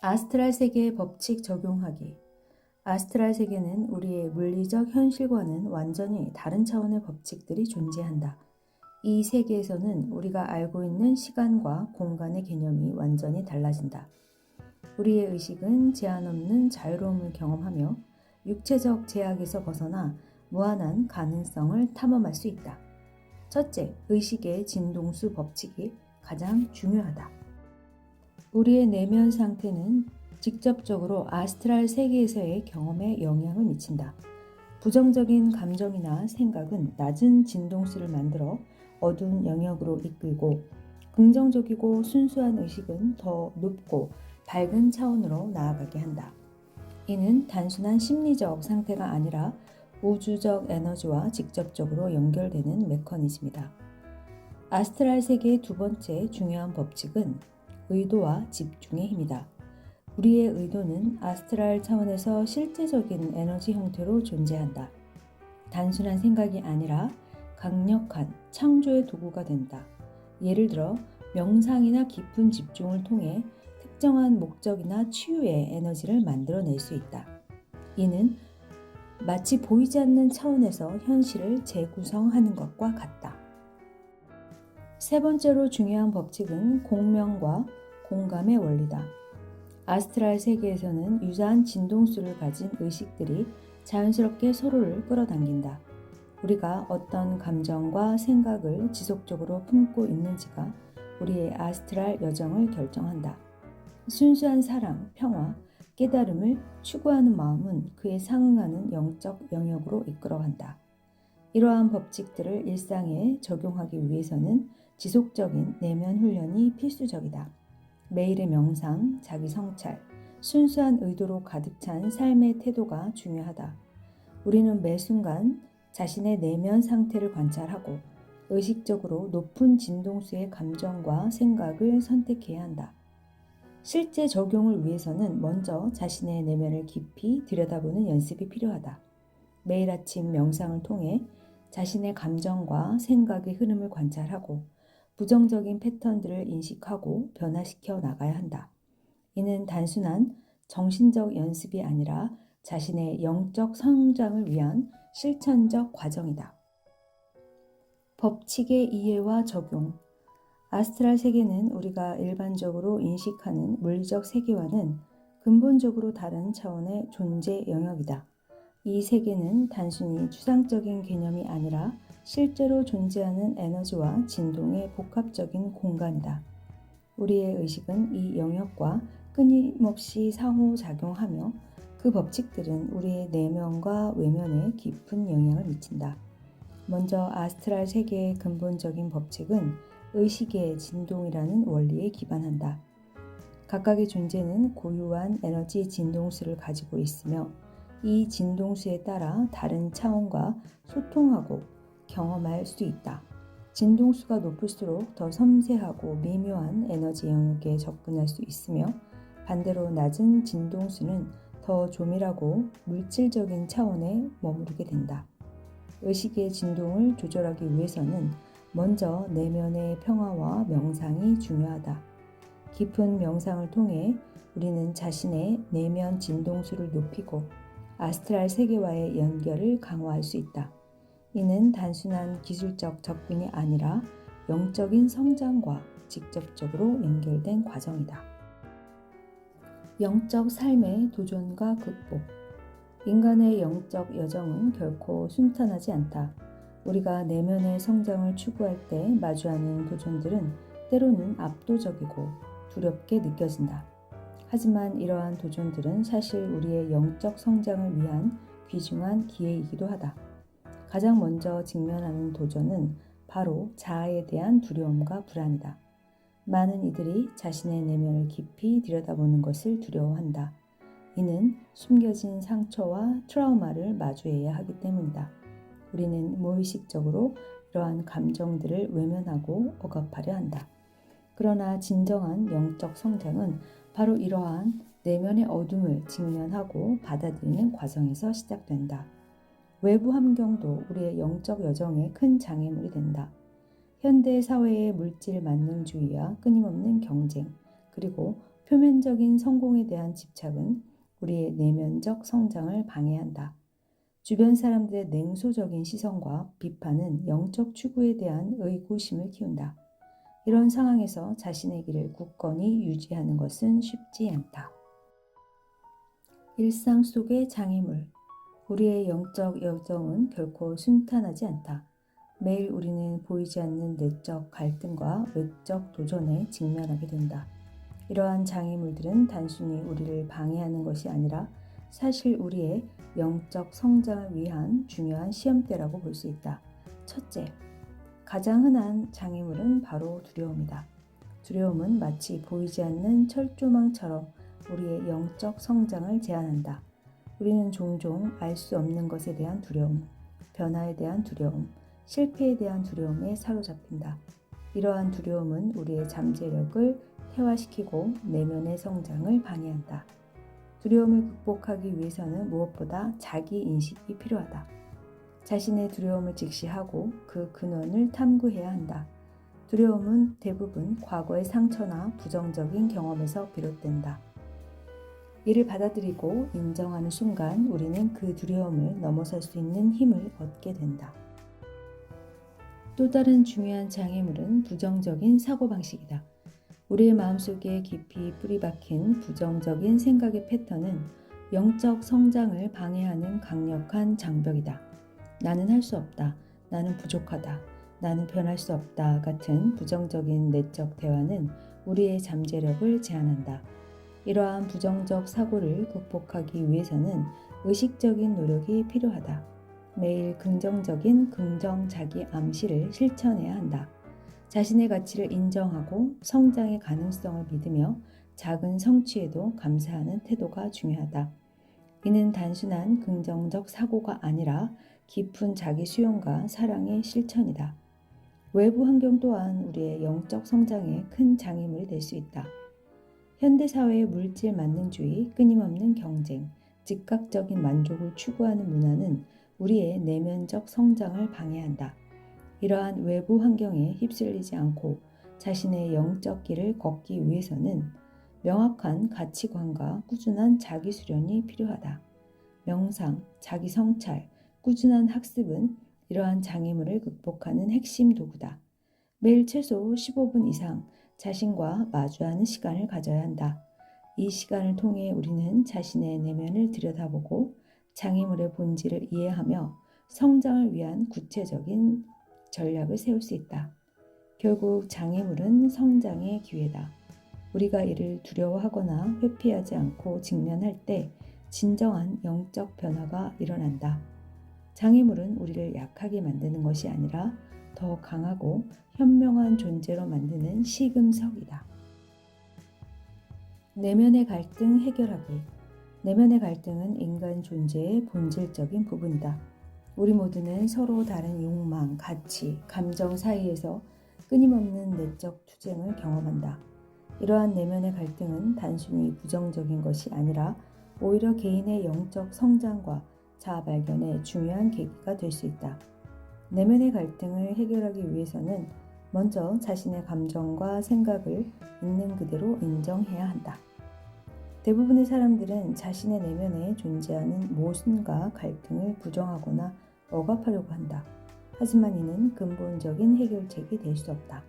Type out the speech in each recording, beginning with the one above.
아스트랄 세계의 법칙 적용하기. 아스트랄 세계는 우리의 물리적 현실과는 완전히 다른 차원의 법칙들이 존재한다. 이 세계에서는 우리가 알고 있는 시간과 공간의 개념이 완전히 달라진다. 우리의 의식은 제한 없는 자유로움을 경험하며 육체적 제약에서 벗어나 무한한 가능성을 탐험할 수 있다. 첫째, 의식의 진동수 법칙이 가장 중요하다. 우리의 내면 상태는 직접적으로 아스트랄 세계에서의 경험에 영향을 미친다. 부정적인 감정이나 생각은 낮은 진동수를 만들어 어두운 영역으로 이끌고 긍정적이고 순수한 의식은 더 높고 밝은 차원으로 나아가게 한다. 이는 단순한 심리적 상태가 아니라 우주적 에너지와 직접적으로 연결되는 메커니즘이다. 아스트랄 세계의 두 번째 중요한 법칙은 의도와 집중의 힘이다. 우리의 의도는 아스트랄 차원에서 실제적인 에너지 형태로 존재한다. 단순한 생각이 아니라 강력한 창조의 도구가 된다. 예를 들어 명상이나 깊은 집중을 통해 특정한 목적이나 치유의 에너지를 만들어낼 수 있다. 이는 마치 보이지 않는 차원에서 현실을 재구성하는 것과 같다. 세 번째로 중요한 법칙은 공명과 공감의 원리다. 아스트랄 세계에서는 유사한 진동수를 가진 의식들이 자연스럽게 서로를 끌어당긴다. 우리가 어떤 감정과 생각을 지속적으로 품고 있는지가 우리의 아스트랄 여정을 결정한다. 순수한 사랑, 평화, 깨달음을 추구하는 마음은 그에 상응하는 영적 영역으로 이끌어간다. 이러한 법칙들을 일상에 적용하기 위해서는 지속적인 내면 훈련이 필수적이다. 매일의 명상, 자기 성찰, 순수한 의도로 가득 찬 삶의 태도가 중요하다. 우리는 매 순간 자신의 내면 상태를 관찰하고 의식적으로 높은 진동수의 감정과 생각을 선택해야 한다. 실제 적용을 위해서는 먼저 자신의 내면을 깊이 들여다보는 연습이 필요하다. 매일 아침 명상을 통해 자신의 감정과 생각의 흐름을 관찰하고 부정적인 패턴들을 인식하고 변화시켜 나가야 한다. 이는 단순한 정신적 연습이 아니라 자신의 영적 성장을 위한 실천적 과정이다. 법칙의 이해와 적용. 아스트랄 세계는 우리가 일반적으로 인식하는 물리적 세계와는 근본적으로 다른 차원의 존재 영역이다. 이 세계는 단순히 추상적인 개념이 아니라 실제로 존재하는 에너지와 진동의 복합적인 공간이다. 우리의 의식은 이 영역과 끊임없이 상호작용하며 그 법칙들은 우리의 내면과 외면에 깊은 영향을 미친다. 먼저 아스트랄 세계의 근본적인 법칙은 의식의 진동이라는 원리에 기반한다. 각각의 존재는 고유한 에너지 진동수를 가지고 있으며 이 진동수에 따라 다른 차원과 소통하고 경험할 수 있다. 진동수가 높을수록 더 섬세하고 미묘한 에너지 영역에 접근할 수 있으며 반대로 낮은 진동수는 더 조밀하고 물질적인 차원에 머무르게 된다. 의식의 진동을 조절하기 위해서는 먼저 내면의 평화와 명상이 중요하다. 깊은 명상을 통해 우리는 자신의 내면 진동수를 높이고 아스트랄 세계와의 연결을 강화할 수 있다. 이는 단순한 기술적 접근이 아니라 영적인 성장과 직접적으로 연결된 과정이다. 영적 삶의 도전과 극복. 인간의 영적 여정은 결코 순탄하지 않다. 우리가 내면의 성장을 추구할 때 마주하는 도전들은 때로는 압도적이고 두렵게 느껴진다. 하지만 이러한 도전들은 사실 우리의 영적 성장을 위한 귀중한 기회이기도 하다. 가장 먼저 직면하는 도전은 바로 자아에 대한 두려움과 불안이다. 많은 이들이 자신의 내면을 깊이 들여다보는 것을 두려워한다. 이는 숨겨진 상처와 트라우마를 마주해야 하기 때문이다. 우리는 무의식적으로 이러한 감정들을 외면하고 억압하려 한다. 그러나 진정한 영적 성장은 바로 이러한 내면의 어둠을 직면하고 받아들이는 과정에서 시작된다. 외부 환경도 우리의 영적 여정에 큰 장애물이 된다. 현대 사회의 물질 만능주의와 끊임없는 경쟁, 그리고 표면적인 성공에 대한 집착은 우리의 내면적 성장을 방해한다. 주변 사람들의 냉소적인 시선과 비판은 영적 추구에 대한 의구심을 키운다. 이런 상황에서 자신의 길을 굳건히 유지하는 것은 쉽지 않다. 일상 속의 장애물. 우리의 영적 여정은 결코 순탄하지 않다. 매일 우리는 보이지 않는 내적 갈등과 외적 도전에 직면하게 된다. 이러한 장애물들은 단순히 우리를 방해하는 것이 아니라 사실 우리의 영적 성장을 위한 중요한 시험대라고 볼 수 있다. 첫째, 가장 흔한 장애물은 바로 두려움이다. 두려움은 마치 보이지 않는 철조망처럼 우리의 영적 성장을 제한한다. 우리는 종종 알 수 없는 것에 대한 두려움, 변화에 대한 두려움, 실패에 대한 두려움에 사로잡힌다. 이러한 두려움은 우리의 잠재력을 퇴화시키고 내면의 성장을 방해한다. 두려움을 극복하기 위해서는 무엇보다 자기 인식이 필요하다. 자신의 두려움을 직시하고 그 근원을 탐구해야 한다. 두려움은 대부분 과거의 상처나 부정적인 경험에서 비롯된다. 이를 받아들이고 인정하는 순간 우리는 그 두려움을 넘어설 수 있는 힘을 얻게 된다. 또 다른 중요한 장애물은 부정적인 사고방식이다. 우리의 마음속에 깊이 뿌리박힌 부정적인 생각의 패턴은 영적 성장을 방해하는 강력한 장벽이다. 나는 할 수 없다. 나는 부족하다. 나는 변할 수 없다. 같은 부정적인 내적 대화는 우리의 잠재력을 제한한다. 이러한 부정적 사고를 극복하기 위해서는 의식적인 노력이 필요하다. 매일 긍정적인 긍정 자기 암시를 실천해야 한다. 자신의 가치를 인정하고 성장의 가능성을 믿으며 작은 성취에도 감사하는 태도가 중요하다. 이는 단순한 긍정적 사고가 아니라 깊은 자기 수용과 사랑의 실천이다. 외부 환경 또한 우리의 영적 성장에 큰 장애물이 될 수 있다. 현대사회의 물질 만능주의, 끊임없는 경쟁, 즉각적인 만족을 추구하는 문화는 우리의 내면적 성장을 방해한다. 이러한 외부 환경에 휩쓸리지 않고 자신의 영적 길을 걷기 위해서는 명확한 가치관과 꾸준한 자기 수련이 필요하다. 명상, 자기 성찰, 꾸준한 학습은 이러한 장애물을 극복하는 핵심 도구다. 매일 최소 15분 이상 자신과 마주하는 시간을 가져야 한다. 이 시간을 통해 우리는 자신의 내면을 들여다보고 장애물의 본질을 이해하며 성장을 위한 구체적인 전략을 세울 수 있다. 결국 장애물은 성장의 기회다. 우리가 이를 두려워하거나 회피하지 않고 직면할 때 진정한 영적 변화가 일어난다. 장애물은 우리를 약하게 만드는 것이 아니라 더 강하고 현명한 존재로 만드는 시금석이다. 내면의 갈등 해결하기 내면의 갈등은 인간 존재의 본질적인 부분이다. 우리 모두는 서로 다른 욕망, 가치, 감정 사이에서 끊임없는 내적 투쟁을 경험한다. 이러한 내면의 갈등은 단순히 부정적인 것이 아니라 오히려 개인의 영적 성장과 자아 발견의 중요한 계기가 될 수 있다. 내면의 갈등을 해결하기 위해서는 먼저 자신의 감정과 생각을 있는 그대로 인정해야 한다. 대부분의 사람들은 자신의 내면에 존재하는 모순과 갈등을 부정하거나 억압하려고 한다. 하지만 이는 근본적인 해결책이 될 수 없다.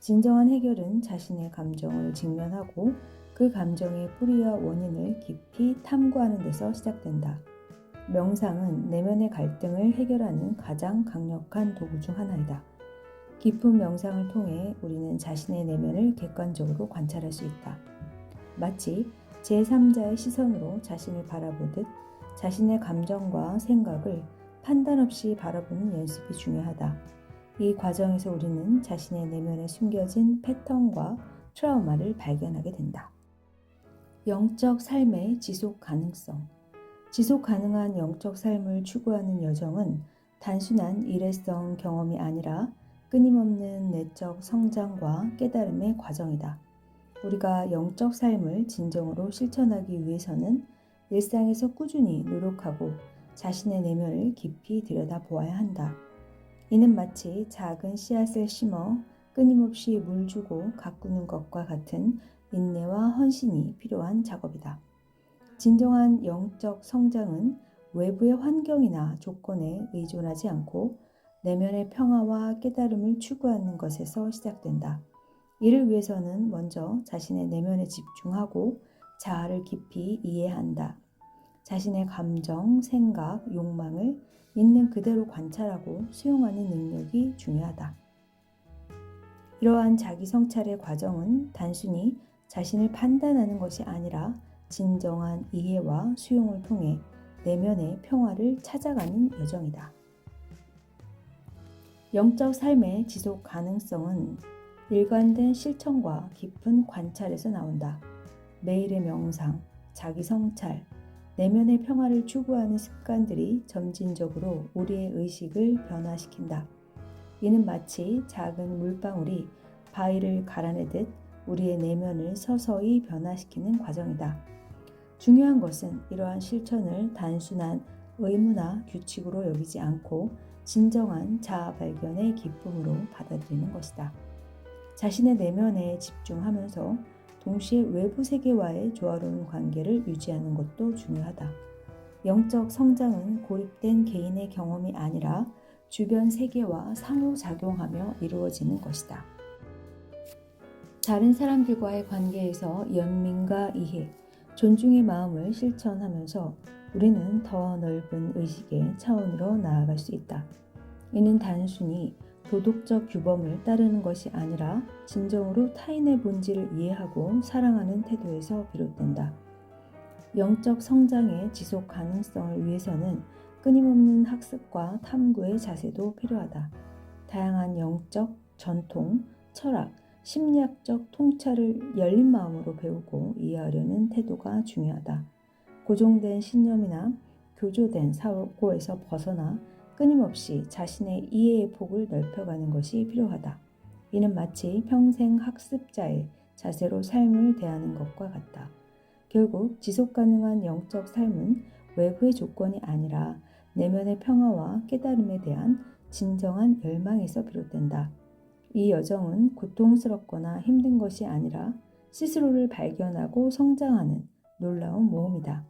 진정한 해결은 자신의 감정을 직면하고 그 감정의 뿌리와 원인을 깊이 탐구하는 데서 시작된다. 명상은 내면의 갈등을 해결하는 가장 강력한 도구 중 하나이다. 깊은 명상을 통해 우리는 자신의 내면을 객관적으로 관찰할 수 있다. 마치 제3자의 시선으로 자신을 바라보듯 자신의 감정과 생각을 판단 없이 바라보는 연습이 중요하다. 이 과정에서 우리는 자신의 내면에 숨겨진 패턴과 트라우마를 발견하게 된다. 영적 삶의 지속 가능성. 지속 가능한 영적 삶을 추구하는 여정은 단순한 일회성 경험이 아니라 끊임없는 내적 성장과 깨달음의 과정이다. 우리가 영적 삶을 진정으로 실천하기 위해서는 일상에서 꾸준히 노력하고 자신의 내면을 깊이 들여다보아야 한다. 이는 마치 작은 씨앗을 심어 끊임없이 물 주고 가꾸는 것과 같은 인내와 헌신이 필요한 작업이다. 진정한 영적 성장은 외부의 환경이나 조건에 의존하지 않고 내면의 평화와 깨달음을 추구하는 것에서 시작된다. 이를 위해서는 먼저 자신의 내면에 집중하고 자아를 깊이 이해한다. 자신의 감정, 생각, 욕망을 있는 그대로 관찰하고 수용하는 능력이 중요하다. 이러한 자기 성찰의 과정은 단순히 자신을 판단하는 것이 아니라 진정한 이해와 수용을 통해 내면의 평화를 찾아가는 여정이다. 영적 삶의 지속 가능성은 일관된 실천과 깊은 관찰에서 나온다. 매일의 명상, 자기 성찰, 내면의 평화를 추구하는 습관들이 점진적으로 우리의 의식을 변화시킨다. 이는 마치 작은 물방울이 바위를 갈아내듯 우리의 내면을 서서히 변화시키는 과정이다. 중요한 것은 이러한 실천을 단순한 의무나 규칙으로 여기지 않고 진정한 자아 발견의 기쁨으로 받아들이는 것이다. 자신의 내면에 집중하면서 동시에 외부 세계와의 조화로운 관계를 유지하는 것도 중요하다. 영적 성장은 고립된 개인의 경험이 아니라 주변 세계와 상호작용하며 이루어지는 것이다. 다른 사람들과의 관계에서 연민과 이해, 존중의 마음을 실천하면서 우리는 더 넓은 의식의 차원으로 나아갈 수 있다. 이는 단순히 도덕적 규범을 따르는 것이 아니라 진정으로 타인의 본질을 이해하고 사랑하는 태도에서 비롯된다. 영적 성장의 지속 가능성을 위해서는 끊임없는 학습과 탐구의 자세도 필요하다. 다양한 영적, 전통, 철학, 심리학적 통찰을 열린 마음으로 배우고 이해하려는 태도가 중요하다. 고정된 신념이나 교조된 사고에서 벗어나 끊임없이 자신의 이해의 폭을 넓혀가는 것이 필요하다. 이는 마치 평생 학습자의 자세로 삶을 대하는 것과 같다. 결국 지속 가능한 영적 삶은 외부의 조건이 아니라 내면의 평화와 깨달음에 대한 진정한 열망에서 비롯된다. 이 여정은 고통스럽거나 힘든 것이 아니라 스스로를 발견하고 성장하는 놀라운 모험이다.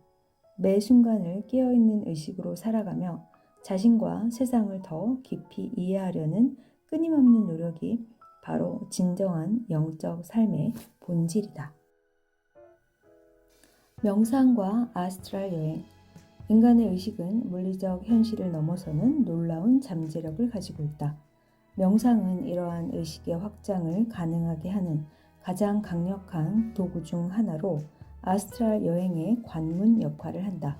매 순간을 깨어있는 의식으로 살아가며 자신과 세상을 더 깊이 이해하려는 끊임없는 노력이 바로 진정한 영적 삶의 본질이다. 명상과 아스트랄 여행. 인간의 의식은 물리적 현실을 넘어서는 놀라운 잠재력을 가지고 있다. 명상은 이러한 의식의 확장을 가능하게 하는 가장 강력한 도구 중 하나로 아스트랄 여행의 관문 역할을 한다.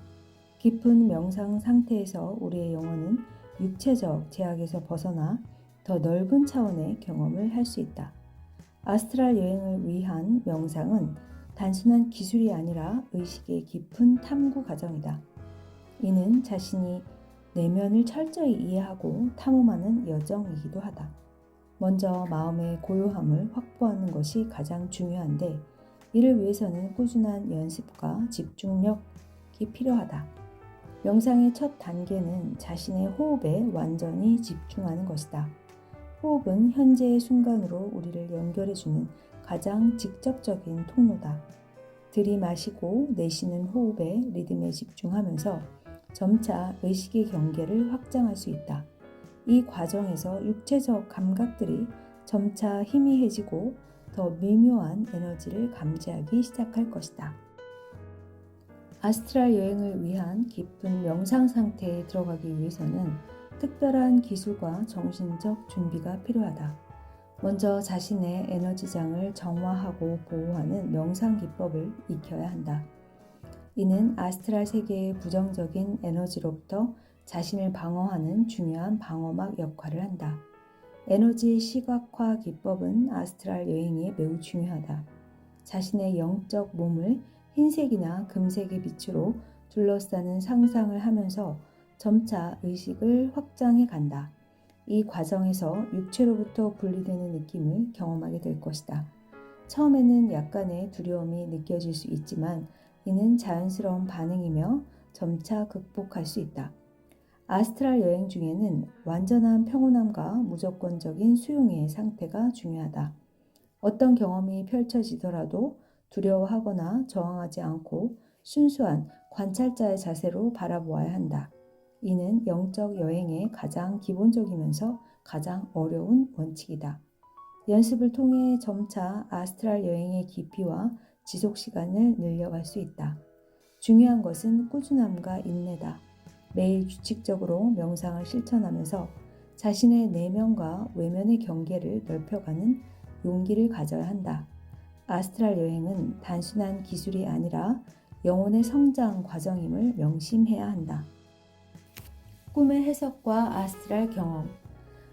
깊은 명상 상태에서 우리의 영혼은 육체적 제약에서 벗어나 더 넓은 차원의 경험을 할 수 있다. 아스트랄 여행을 위한 명상은 단순한 기술이 아니라 의식의 깊은 탐구 과정이다. 이는 자신이 내면을 철저히 이해하고 탐험하는 여정이기도 하다. 먼저 마음의 고요함을 확보하는 것이 가장 중요한데 이를 위해서는 꾸준한 연습과 집중력이 필요하다. 명상의 첫 단계는 자신의 호흡에 완전히 집중하는 것이다. 호흡은 현재의 순간으로 우리를 연결해주는 가장 직접적인 통로다. 들이마시고 내쉬는 호흡의 리듬에 집중하면서 점차 의식의 경계를 확장할 수 있다. 이 과정에서 육체적 감각들이 점차 희미해지고 더 미묘한 에너지를 감지하기 시작할 것이다. 아스트랄 여행을 위한 깊은 명상 상태에 들어가기 위해서는 특별한 기술과 정신적 준비가 필요하다. 먼저 자신의 에너지장을 정화하고 보호하는 명상 기법을 익혀야 한다. 이는 아스트랄 세계의 부정적인 에너지로부터 자신을 방어하는 중요한 방어막 역할을 한다. 에너지 시각화 기법은 아스트랄 여행에 매우 중요하다. 자신의 영적 몸을 흰색이나 금색의 빛으로 둘러싸는 상상을 하면서 점차 의식을 확장해 간다. 이 과정에서 육체로부터 분리되는 느낌을 경험하게 될 것이다. 처음에는 약간의 두려움이 느껴질 수 있지만 이는 자연스러운 반응이며 점차 극복할 수 있다. 아스트랄 여행 중에는 완전한 평온함과 무조건적인 수용의 상태가 중요하다. 어떤 경험이 펼쳐지더라도 두려워하거나 저항하지 않고 순수한 관찰자의 자세로 바라보아야 한다. 이는 영적 여행의 가장 기본적이면서 가장 어려운 원칙이다. 연습을 통해 점차 아스트랄 여행의 깊이와 지속 시간을 늘려갈 수 있다. 중요한 것은 꾸준함과 인내다. 매일 규칙적으로 명상을 실천하면서 자신의 내면과 외면의 경계를 넓혀가는 용기를 가져야 한다. 아스트랄 여행은 단순한 기술이 아니라 영혼의 성장 과정임을 명심해야 한다. 꿈의 해석과 아스트랄 경험.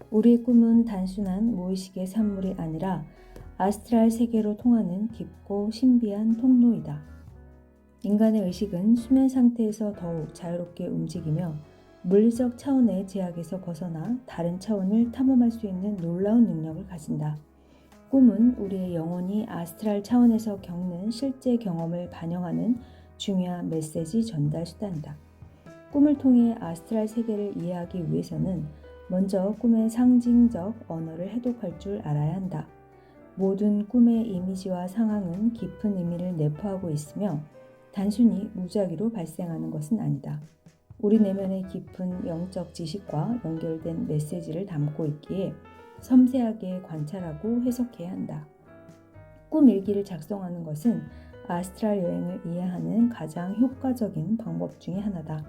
우리의 꿈은 단순한 무의식의 산물이 아니라 아스트랄 세계로 통하는 깊고 신비한 통로이다. 인간의 의식은 수면 상태에서 더욱 자유롭게 움직이며 물리적 차원의 제약에서 벗어나 다른 차원을 탐험할 수 있는 놀라운 능력을 가진다. 꿈은 우리의 영혼이 아스트랄 차원에서 겪는 실제 경험을 반영하는 중요한 메시지 전달 수단이다. 꿈을 통해 아스트랄 세계를 이해하기 위해서는 먼저 꿈의 상징적 언어를 해독할 줄 알아야 한다. 모든 꿈의 이미지와 상황은 깊은 의미를 내포하고 있으며 단순히 무작위로 발생하는 것은 아니다. 우리 내면의 깊은 영적 지식과 연결된 메시지를 담고 있기에 섬세하게 관찰하고 해석해야 한다. 꿈 일기를 작성하는 것은 아스트랄 여행을 이해하는 가장 효과적인 방법 중의 하나다.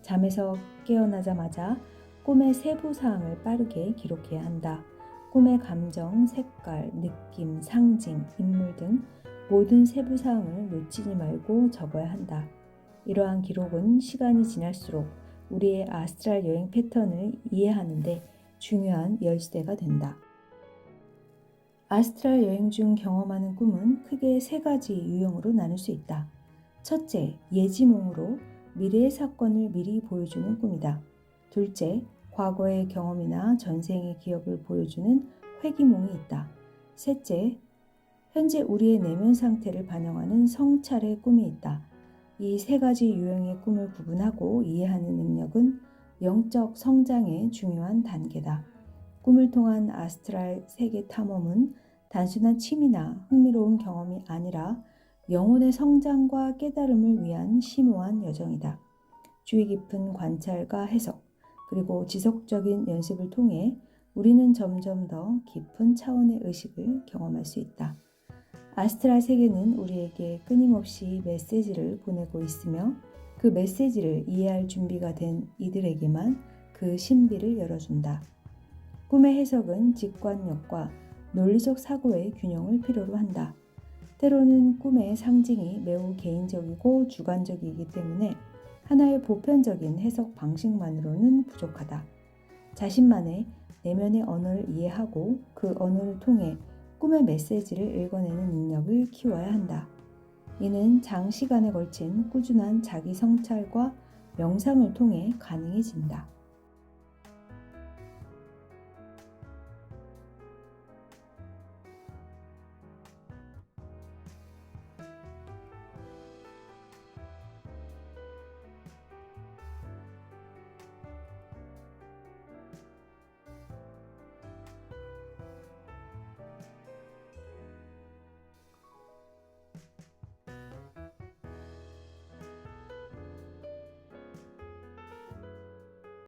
잠에서 깨어나자마자 꿈의 세부 사항을 빠르게 기록해야 한다. 꿈의 감정, 색깔, 느낌, 상징, 인물 등 모든 세부 사항을 놓치지 말고 적어야 한다. 이러한 기록은 시간이 지날수록 우리의 아스트랄 여행 패턴을 이해하는데 중요한 열쇠가 된다. 아스트랄 여행 중 경험하는 꿈은 크게 세 가지 유형으로 나눌 수 있다. 첫째, 예지몽으로 미래의 사건을 미리 보여주는 꿈이다. 둘째, 과거의 경험이나 전생의 기억을 보여주는 회기몽이 있다. 셋째, 현재 우리의 내면 상태를 반영하는 성찰의 꿈이 있다. 이 세 가지 유형의 꿈을 구분하고 이해하는 능력은 영적 성장의 중요한 단계다. 꿈을 통한 아스트랄 세계 탐험은 단순한 취미나 흥미로운 경험이 아니라 영혼의 성장과 깨달음을 위한 심오한 여정이다. 주의 깊은 관찰과 해석, 그리고 지속적인 연습을 통해 우리는 점점 더 깊은 차원의 의식을 경험할 수 있다. 아스트랄 세계는 우리에게 끊임없이 메시지를 보내고 있으며 그 메시지를 이해할 준비가 된 이들에게만 그 신비를 열어준다. 꿈의 해석은 직관력과 논리적 사고의 균형을 필요로 한다. 때로는 꿈의 상징이 매우 개인적이고 주관적이기 때문에 하나의 보편적인 해석 방식만으로는 부족하다. 자신만의 내면의 언어를 이해하고 그 언어를 통해 꿈의 메시지를 읽어내는 능력을 키워야 한다. 이는 장시간에 걸친 꾸준한 자기 성찰과 명상을 통해 가능해진다.